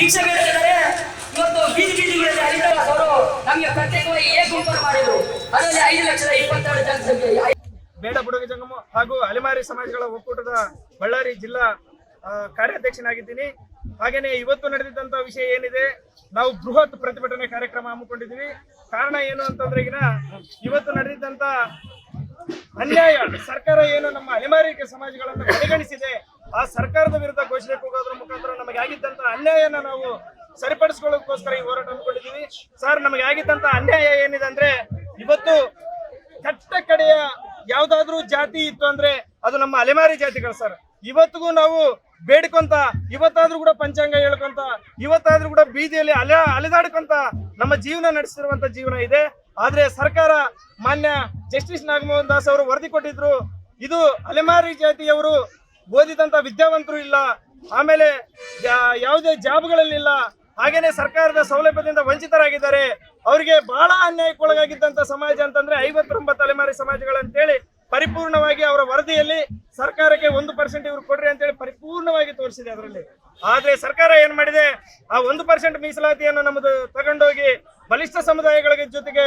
ಬೇಡ್ತಿದ್ದಾರೆ ಇವತ್ತು ಬೀದಿ ಬೀದಿಗಳಲ್ಲಿ ಅವರು ನಮಗೆ ಪ್ರತ್ಯೇಕವಾಗಿ ಏ ಮಾಡಿದ್ರು. ಅದರಲ್ಲಿ ಐದು ಲಕ್ಷದ ಇಪ್ಪತ್ತೆರಡು ಬೇಡ ಬುಡಗ ಜಂಗಮ ಹಾಗೂ ಅಲೆಮಾರಿ ಸಮಾಜಗಳ ಒಕ್ಕೂಟದ ಬಳ್ಳಾರಿ ಜಿಲ್ಲಾ ಕಾರ್ಯಾಧ್ಯಕ್ಷನಾಗಿದ್ದೀನಿ. ಹಾಗೇನೆ ಇವತ್ತು ನಡೆದಿದ್ದಂತ ವಿಷಯ ಏನಿದೆ, ನಾವು ಬೃಹತ್ ಪ್ರತಿಭಟನೆ ಕಾರ್ಯಕ್ರಮ ಹಮ್ಮಿಕೊಂಡಿದ್ದೀವಿ. ಕಾರಣ ಏನು ಅಂತಂದ್ರೆ ಈಗಿನ ಇವತ್ತು ನಡೆದಿದ್ದಂತ ಅನ್ಯಾಯ, ಸರ್ಕಾರ ಏನು ನಮ್ಮ ಅಲೆಮಾರಿ ಸಮಾಜಗಳನ್ನು ಪರಿಗಣಿಸಿದೆ ಆ ಸರ್ಕಾರದ ವಿರುದ್ಧ ಘೋಷಣೆ ಕೂಗೋದ್ರ ಮುಖಾಂತರ ನಮಗೆ ಆಗಿದ್ದಂತ ಅನ್ಯಾಯನ ನಾವು ಸರಿಪಡಿಸ್ಕೊಳ್ಳೋದಕ್ಕೋಸ್ಕರ ಈ ಹೋರಾಟ ಅಂದ್ಕೊಂಡಿದ್ದೀವಿ ಸರ್, ನಮಗೆ ಆಗಿದ್ದಂತ ಅನ್ಯಾಯ ಏನಿದೆ ಅಂದ್ರೆ ಇವತ್ತು ಕಟ್ಟ ಕಡೆಯ ಯಾವ್ದಾದ್ರೂ ಜಾತಿ ಇತ್ತು ಅಂದ್ರೆ ಅದು ನಮ್ಮ ಅಲೆಮಾರಿ ಜಾತಿಗಳು ಸರ್. ಇವತ್ತಿಗೂ ನಾವು ಬೇಡ್ಕೊಂತ, ಇವತ್ತಾದ್ರೂ ಕೂಡ ಪಂಚಾಂಗ ಹೇಳ್ಕೊಂತ, ಇವತ್ತಾದ್ರೂ ಕೂಡ ಬೀದಿಯಲ್ಲಿ ಅಲೆ ಅಲೆದಾಡ್ಕೊಂತ ನಮ್ಮ ಜೀವನ ನಡೆಸಿರುವಂತ ಜೀವನ ಇದೆ. ಆದ್ರೆ ಸರ್ಕಾರ ಮಾನ್ಯ ಜಸ್ಟಿಸ್ ನಾಗಮೋಹನ್ ದಾಸ್ ಅವರು ವರದಿ ಕೊಟ್ಟಿದ್ರು, ಇದು ಅಲೆಮಾರಿ ಜಾತಿಯವರು ಓದಿದಂತ ವಿದ್ಯಾವಂತರು ಇಲ್ಲ. ಆಮೇಲೆ ಯಾವುದೇ ಜಾಬ್ಗಳಲ್ಲಿಲ್ಲ ಹಾಗೇನೆ ಸರ್ಕಾರದ ಸೌಲಭ್ಯದಿಂದ ವಂಚಿತರಾಗಿದ್ದಾರೆ. ಅವರಿಗೆ ಬಹಳ ಅನ್ಯಾಯಕ್ಕೊಳಗಾಗಿದ್ದಂತ ಸಮಾಜ ಅಂತಂದ್ರೆ ಐವತ್ತೊಂಬತ್ತು ತಲೆಮಾರಿ ಸಮಾಜಗಳಂತೇಳಿ ಪರಿಪೂರ್ಣವಾಗಿ ಅವರ ವರದಿಯಲ್ಲಿ ಸರ್ಕಾರಕ್ಕೆ ಒಂದು ಪರ್ಸೆಂಟ್ ಇವ್ರು ಕೊಡ್ರಿ ಅಂತೇಳಿ ಪರಿಪೂರ್ಣವಾಗಿ ತೋರಿಸಿದೆ ಅದರಲ್ಲಿ. ಆದ್ರೆ ಸರ್ಕಾರ ಏನ್ ಮಾಡಿದೆ? ಆ ಒಂದು ಪರ್ಸೆಂಟ್ ಮೀಸಲಾತಿಯನ್ನು ನಮ್ಮದು ತಗೊಂಡೋಗಿ ಬಲಿಷ್ಠ ಸಮುದಾಯಗಳ ಜೊತೆಗೆ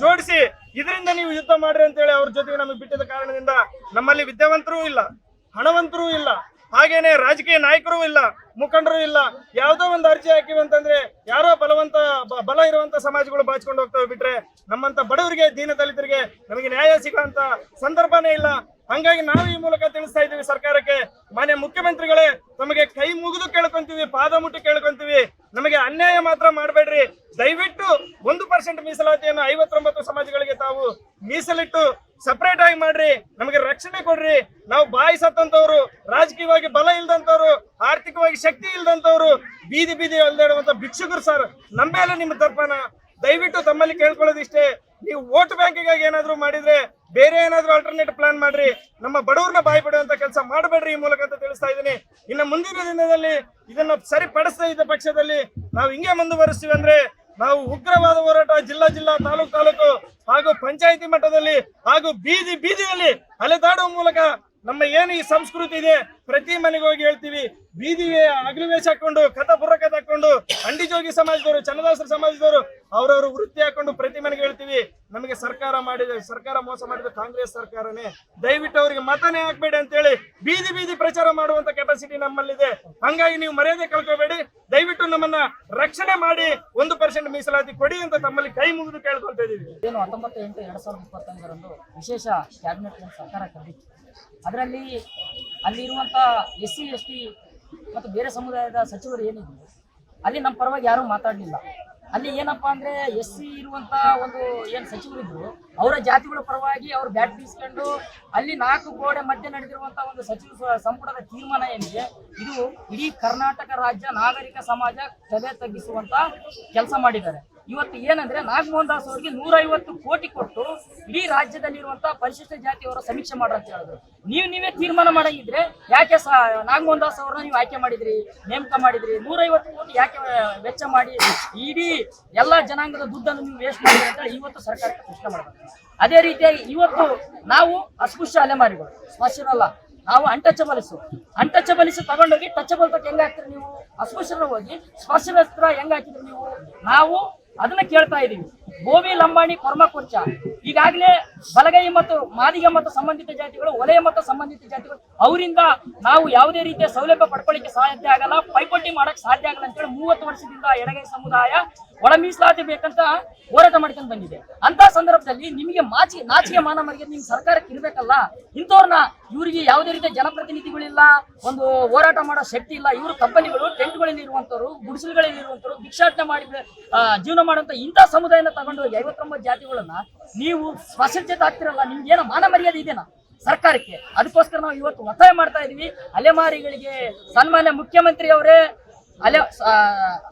ಜೋಡಿಸಿ ಇದರಿಂದ ನೀವು ಯುದ್ಧ ಮಾಡ್ರಿ ಅಂತೇಳಿ ಅವ್ರ ಜೊತೆಗೆ ನಮಗೆ ಬಿಟ್ಟಿದ ಕಾರಣದಿಂದ ನಮ್ಮಲ್ಲಿ ವಿದ್ಯಾವಂತರೂ ಇಲ್ಲ. ಹಣವಂತರೂ ಇಲ್ಲ. ಹಾಗೇನೆ ರಾಜಕೀಯ ನಾಯಕರು ಇಲ್ಲ, ಮುಖಂಡರು ಇಲ್ಲ. ಯಾವುದೋ ಒಂದು ಅರ್ಜಿ ಹಾಕಿವಿ ಅಂತಂದ್ರೆ ಯಾರೋ ಬಲವಂತ ಬಲ ಇರುವಂತ ಸಮಾಜಗಳು ಬಾಚ್ಕೊಂಡು ಹೋಗ್ತವೆ ಬಿಟ್ರೆ ನಮ್ಮಂತ ಬಡವರಿಗೆ, ದೀನ ದಲಿತರಿಗೆ ನಮಗೆ ನ್ಯಾಯ ಸಿಗುವಂತ ಸಂದರ್ಭನೇ ಇಲ್ಲ. ಹಂಗಾಗಿ ನಾವು ಈ ಮೂಲಕ ತಿಳಿಸ್ತಾ ಇದ್ದೀವಿ ಸರ್ಕಾರಕ್ಕೆ. ಮಾನ್ಯ ಮುಖ್ಯಮಂತ್ರಿಗಳೇ, ತಮಗೆ ಕೈ ಮುಗಿದು ಕೇಳ್ಕೊಂತೀವಿ, ಪಾದ ಮುಟ್ಟಿ ಕೇಳ್ಕೊಂತೀವಿ. ನಮಗೆ ಅನ್ಯಾಯ ಮಾತ್ರ ಮಾಡಬೇಡ್ರಿ. ದಯವಿಟ್ಟು ಒಂದು ಪರ್ಸೆಂಟ್ ಮೀಸಲಾತಿಯನ್ನು ಐವತ್ತೊಂಬತ್ತು ಸಮಾಜಗಳಿಗೆ ತಾವು ಮೀಸಲಿಟ್ಟು ಸಪರೇಟ್ ಆಗಿ ಮಾಡ್ರಿ. ನಮಗೆ ರಕ್ಷಣೆ ಕೊಡ್ರಿ. ನಾವು ಬಾಯಿ ಸತ್ತಂತವ್ರು ರಾಜಕೀಯವಾಗಿ ಬಲ ಇಲ್ದಂತವ್ರು, ಆರ್ಥಿಕವಾಗಿ ಶಕ್ತಿ ಇಲ್ದಂತವ್ರು, ಬೀದಿ ಬೀದಿ ಅಲ್ದಾಡುವಂತ ಭಿಕ್ಷುಕರು ಸರ್ ನಮ್ಮ ಮೇಲೆ ನಿಮ್ಮ ತರ್ಪಣ ದಯವಿಟ್ಟು ತಮ್ಮಲ್ಲಿ ಕೇಳ್ಕೊಳ್ಳೋದಿಷ್ಟೇ. ನೀವು ವೋಟ್ ಬ್ಯಾಂಕಿಗಾಗಿ ಏನಾದ್ರು ಮಾಡಿದ್ರೆ ಬೇರೆ ಏನಾದ್ರು ಆಲ್ಟರ್ನೇಟ್ ಪ್ಲಾನ್ ಮಾಡ್ರಿ. ನಮ್ಮ ಬಡವ್ರನ್ನ ಬಾಯಿ ಬಿಡುವಂತ ಕೆಲಸ ಮಾಡಬೇಡ್ರಿ ಈ ಮೂಲಕ ಅಂತ ತಿಳಿಸ್ತಾ ಇದ್ದೀನಿ. ಇನ್ನು ಮುಂದಿನ ದಿನದಲ್ಲಿ ಇದನ್ನ ಸರಿಪಡಿಸ್ತಾ ಇದ್ದ ಪಕ್ಷದಲ್ಲಿ ನಾವು ಹಿಂಗೆ ಮುಂದುವರಿಸ್ತೀವಿ ಅಂದ್ರೆ ನಾವು ಉಗ್ರವಾದ ಹೋರಾಟ ಜಿಲ್ಲಾ ಜಿಲ್ಲಾ ತಾಲೂಕು ತಾಲೂಕು ಹಾಗೂ ಪಂಚಾಯಿತಿ ಮಟ್ಟದಲ್ಲಿ ಹಾಗೂ ಬೀದಿ ಬೀದಿಯಲ್ಲಿ ಅಲೆದಾಡುವ ಮೂಲಕ ನಮ್ಮ ಏನು ಈ ಸಂಸ್ಕೃತಿ ಇದೆ, ಪ್ರತಿ ಮನೆಗೆ ಹೋಗಿ ಹೇಳ್ತೀವಿ. ಬೀದಿಗೆ ಅಗ್ಲಿವೇಶ ಹಾಕೊಂಡು ಕಥ ಬುರ್ರಕಥ ಹಾಕೊಂಡು ಅಂಡಿಜೋಗಿ ಸಮಾಜದವರು, ಚನ್ನದಾಸರ ಸಮಾಜದವರು ಅವರವರು ವೃತ್ತಿ ಹಾಕೊಂಡು ಪ್ರತಿ ಮನೆಗೆ ಹೇಳ್ತೀವಿ, ನಮಗೆ ಸರ್ಕಾರ ಮಾಡಿದೆ, ಸರ್ಕಾರ ಮೋಸ ಮಾಡಿದ, ಕಾಂಗ್ರೆಸ್ ಸರ್ಕಾರನೇ. ದಯವಿಟ್ಟು ಅವರಿಗೆ ಮತನೇ ಹಾಕ್ಬೇಡಿ ಅಂತೇಳಿ ಬೀದಿ ಬೀದಿ ಪ್ರಚಾರ ಮಾಡುವಂತ ಕೆಪಾಸಿಟಿ ನಮ್ಮಲ್ಲಿದೆ. ಹಂಗಾಗಿ ನೀವು ಮರ್ಯಾದೆ ಕಳ್ಕೋಬೇಡಿ. ದಯವಿಟ್ಟು ನಮ್ಮನ್ನ ರಕ್ಷಣೆ ಮಾಡಿ ಒಂದು ಪರ್ಸೆಂಟ್ ಮೀಸಲಾತಿ ಕೊಡಿ ಅಂತ ತಮ್ಮಲ್ಲಿ ಕೈ ಮುಗಿದು ಕೇಳ್ಕೊಳ್ತಾ ಇದೀವಿ. ಏನು ಹತ್ತೊಂಬತ್ತು ಎಂಟು ಎರಡ್ ಸಾವಿರದ ಇಪ್ಪತ್ತೊಂದರಂದು ವಿಶೇಷ ಕ್ಯಾಬಿನೆಟ್ ಸರ್ಕಾರ ಕರೆದಿತ್ತು ಅದರಲ್ಲಿ ಅಲ್ಲಿರುವಂತ ಎಸ್ ಸಿ, ಎಸ್ ಟಿ ಮತ್ತು ಬೇರೆ ಸಮುದಾಯದ ಸಚಿವರು ಏನಿದ್ರು, ಅಲ್ಲಿ ನಮ್ಮ ಪರವಾಗಿ ಯಾರೂ ಮಾತಾಡಲಿಲ್ಲ. ಅಲ್ಲಿ ಏನಪ್ಪಾ ಅಂದ್ರೆ ಎಸ್ ಸಿ ಇರುವಂತ ಒಂದು ಏನು ಸಚಿವರಿದ್ರು, ಅವರ ಜಾತಿಗಳ ಪರವಾಗಿ ಅವ್ರು ಬ್ಯಾಟ್ ಬೀಸ್ಕೊಂಡು ಅಲ್ಲಿ ನಾಲ್ಕು ಗೋಡೆ ಮಧ್ಯೆ ನಡೆದಿರುವಂತ ಒಂದು ಸಚಿವ ಸಂಪುಟದ ತೀರ್ಮಾನ ಏನಿದೆ, ಇದು ಇಡೀ ಕರ್ನಾಟಕ ರಾಜ್ಯ ನಾಗರಿಕ ಸಮಾಜ ತಲೆ ತಗ್ಗಿಸುವಂತ ಕೆಲಸ ಮಾಡಿದ್ದಾರೆ. ಇವತ್ತು ಏನಂದ್ರೆ ನಾಗಮೋಹನ್ ದಾಸ್ ಅವರಿಗೆ ನೂರೈವತ್ತು ಕೋಟಿ ಕೊಟ್ಟು ಇಡೀ ರಾಜ್ಯದಲ್ಲಿರುವಂತಹ ಪರಿಶಿಷ್ಟ ಜಾತಿಯವರ ಸಮೀಕ್ಷೆ ಮಾಡ್ರಿ ಅಂತ ಹೇಳಿದ್ರು. ನೀವು ನೀವೇ ತೀರ್ಮಾನ ಮಾಡಂಗಿದ್ರೆ ಯಾಕೆ ನಾಗಮೋಹನ್ ದಾಸ್ ಅವ್ರನ್ನ ನೀವು ಆಯ್ಕೆ ಮಾಡಿದ್ರಿ, ನೇಮಕ ಮಾಡಿದ್ರಿ? ನೂರೈವತ್ತು ಕೋಟಿ ಯಾಕೆ ವೆಚ್ಚ ಮಾಡಿ ಇಡೀ ಎಲ್ಲಾ ಜನಾಂಗದ ದುಡ್ಡನ್ನು ನೀವು ವೇಸ್ಟ್ ಮಾಡಿದ್ರಿ ಅಂತ ಇವತ್ತು ಸರ್ಕಾರಕ್ಕೆ ಪ್ರಶ್ನೆ ಮಾಡಬೇಕು. ಅದೇ ರೀತಿಯಾಗಿ ಇವತ್ತು ನಾವು ಅಸ್ಪೃಶ್ಯ ಅಲೆಮಾರಿಗಳು. ಸ್ಪರ್ಶರಲ್ಲ ನಾವು ಅಂಟಚಬಲಿಸು ಅಂಟಚಬಲಿಸಿ ತಗೊಂಡೋಗಿ ಟಚಬಲ್ ಹೆಂಗ್ ಹಾಕ್ತೀರಿ ನೀವು? ಅಸ್ಪೃಶ್ಯರ ಹೋಗಿ ಸ್ಪರ್ಶರ ಹೆಂಗ್ ಹಾಕಿದ್ರಿ ನೀವು? ನಾವು ಅದನ್ನ ಕೇಳ್ತಾ ಇದೀವಿ ಗೋವಿ ಲಂಬಾಣಿ ಕೊರ್ಮಕುರ್ಚ ಈಗಾಗಲೇ ಬಲಗೈ ಮತ್ತು ಮಾದಿಗ ಮತ್ತು ಸಂಬಂಧಿತ ಜಾತಿಗಳು ವಲಯ ಮತ್ತು ಸಂಬಂಧಿತ ಜಾತಿಗಳು, ಅವರಿಂದ ನಾವು ಯಾವುದೇ ರೀತಿಯ ಸೌಲಭ್ಯ ಪಡ್ಕೊಳ್ಳಿಕ್ಕೆ ಸಾಧ್ಯ ಆಗಲ್ಲ. ಪೈಪೋಟಿ ಮಾಡಕ್ ಸಾಧ್ಯ ಆಗಲ್ಲ ಅಂತೇಳಿ ಮೂವತ್ತು ವರ್ಷದಿಂದ ಎಡಗೈ ಸಮುದಾಯ ಒಳ ಮೀಸಲಾತಿ ಬೇಕಂತ ಹೋರಾಟ ಮಾಡ್ಕೊಂಡು ಬಂದಿದೆ. ಅಂತ ಸಂದರ್ಭದಲ್ಲಿ ನಿಮಗೆ ಮಾಚಿ ನಾಚಿಕೆ ಮಾನ ಮರಿಗೆ ನಿಮ್ ಸರ್ಕಾರಕ್ಕೆ ಇರ್ಬೇಕಲ್ಲ. ಇಂಥವ್ರನ್ನ ಇವರಿಗೆ ಯಾವುದೇ ರೀತಿಯ ಜನಪ್ರತಿನಿಧಿಗಳಿಲ್ಲ, ಒಂದು ಹೋರಾಟ ಮಾಡೋ ಶಕ್ತಿ ಇಲ್ಲ. ಇವರು ಕಂಪನಿಗಳು, ಟೆಂಟ್ಗಳಲ್ಲಿ ಇರುವಂತವ್ರು ಗುಡಿಸಲುಗಳಲ್ಲಿ ಇರುವಂತವ್ರು ಭಿಕ್ಷಾಟನೆ ಮಾಡಿ ಜೀವನ ಮಾಡುವಂತ ಇಂಥ ಸಮುದಾಯನ ತಗೊಂಡು ಐವತ್ತೊಂಬತ್ತು ಜಾತಿಗಳನ್ನ ನೀವು ಸ್ವಸಜ್ಜಿತ ಆಗ್ತಿರಲ್ಲ ನಿಮ್ಗೆ ಏನೋ ಮಾನ ಮರ್ಯಾದೆ ಇದೆನಾ ಸರ್ಕಾರಕ್ಕೆ? ಅದಕ್ಕೋಸ್ಕರ ನಾವು ಇವತ್ತು ಒತ್ತಾಯ ಮಾಡ್ತಾ ಇದೀವಿ. ಅಲೆಮಾರಿಗಳಿಗೆ ಸನ್ಮಾನ್ಯ ಮುಖ್ಯಮಂತ್ರಿ ಅವರೇ, ಅಲೆ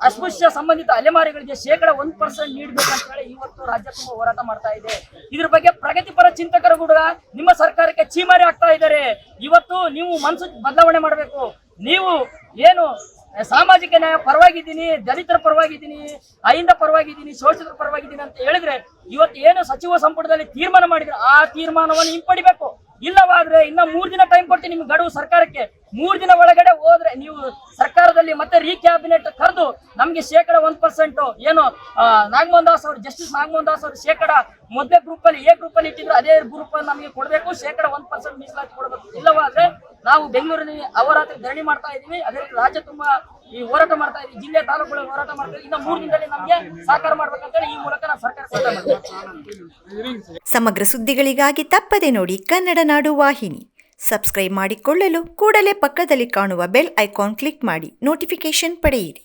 ಅಸ್ಪೃಶ್ಯ ಸಂಬಂಧಿತ ಅಲೆಮಾರಿಗಳಿಗೆ ಶೇಕಡ ಒಂದ್ ಪರ್ಸೆಂಟ್ ನೀಡಬೇಕಂತ ಹೇಳಿ ಇವತ್ತು ರಾಜ್ಯ ತುಂಬ ಹೋರಾಟ ಮಾಡ್ತಾ ಇದೆ. ಇದ್ರ ಬಗ್ಗೆ ಪ್ರಗತಿಪರ ಚಿಂತಕರು ಕೂಡ ನಿಮ್ಮ ಸರ್ಕಾರಕ್ಕೆ ಚೀಮಾರಿ ಆಗ್ತಾ ಇದ್ದಾರೆ. ಇವತ್ತು ನೀವು ಮನಸ್ಸು ಬದಲಾವಣೆ ಮಾಡಬೇಕು. ನೀವು ಏನು ಸಾಮಾಜಿಕ ನ್ಯಾಯ ಪರವಾಗಿದ್ದೀನಿ, ದಲಿತರ ಪರವಾಗಿದ್ದೀನಿ, ಅಹಿಂದ ಪರವಾಗಿದ್ದೀನಿ, ಶೋಷಿತರ ಪರವಾಗಿದ್ದೀನಿ ಅಂತ ಹೇಳಿದ್ರೆ ಇವತ್ತು ಏನು ಸಚಿವ ಸಂಪುಟದಲ್ಲಿ ತೀರ್ಮಾನ ಮಾಡಿದ್ರೆ ಆ ತೀರ್ಮಾನವನ್ನು ಹಿಂಪಡಿಬೇಕು. ಇಲ್ಲವಾದ್ರೆ ಇನ್ನ ಮೂರ್ ದಿನ ಟೈಮ್ ಕೊಡ್ತೀನಿ ನಿಮ್ಗೆ ಗಡುವು ಸರ್ಕಾರಕ್ಕೆ. ಮೂರ್ ದಿನ ಒಳಗಡೆ ಹೋದ್ರೆ ನೀವು ಸರ್ಕಾರದಲ್ಲಿ ಮತ್ತೆ ರೀ ಕ್ಯಾಬಿನೆಟ್ ಕರೆದು ನಮ್ಗೆ ಶೇಕಡ ಒಂದ್ ಪರ್ಸೆಂಟ್ ಏನು ನಾಗಮೋಹನ್ ದಾಸ್ ಅವರು ಜಸ್ಟಿಸ್ ನಾಗಮೋಹನ್ ದಾಸ್ ಅವರು ಶೇಕಡ ಮೊದಲೇ ಗ್ರೂಪ್ ಅಲ್ಲಿ ಎ ಗ್ರೂಪ್ ಅಲ್ಲಿ ಇಟ್ಟಿದ್ರು, ಅದೇ ಗ್ರೂಪ್ ನಮಗೆ ಕೊಡಬೇಕು, ಶೇಕಡ ಒಂದ್ ಪರ್ಸೆಂಟ್ ಮೀಸಲಾತಿ ಕೊಡಬೇಕು. ಇಲ್ಲವಾದ್ರೆ ನಾವು ಬೆಂಗಳೂರಿನಲ್ಲಿ ಅವರಾತ್ರಿ ಧರಣಿ ಮಾಡ್ತಾ ಇದೀವಿ ಅದೇ ರೀತಿ ರಾಜ್ಯ ತುಂಬಾ ಈ ಹೋರಾಟ ಮಾಡ್ತಾ ಇದೀವಿ ಜಿಲ್ಲೆ ತಾಲೂಕುಗಳಲ್ಲಿ ಹೋರಾಟ ಮಾಡ್ತಾ ಇದ್ದೀವಿ. ಇನ್ನ ಮೂರು ದಿನದಲ್ಲಿ ನಮಗೆ ಸಾಕಾರ ಮಾಡ್ಬೇಕಂತೇಳಿ ಈ ಮೂಲಕ ನಾವು ಸರ್ಕಾರ ಸಮಗ್ರ ಸುದ್ದಿಗಳಿಗಾಗಿ ತಪ್ಪದೆ ನೋಡಿ ಕನ್ನಡ ನಾಡು ವಾಹಿನಿ. ಸಬ್ಸ್ಕ್ರೈಬ್ ಮಾಡಿಕೊಳ್ಳಲು ಕೂಡಲೇ ಪಕ್ಕದಲ್ಲಿ ಕಾಣುವ ಬೆಲ್ ಐಕಾನ್ ಕ್ಲಿಕ್ ಮಾಡಿ ನೋಟಿಫಿಕೇಶನ್ ಪಡೆಯಿರಿ.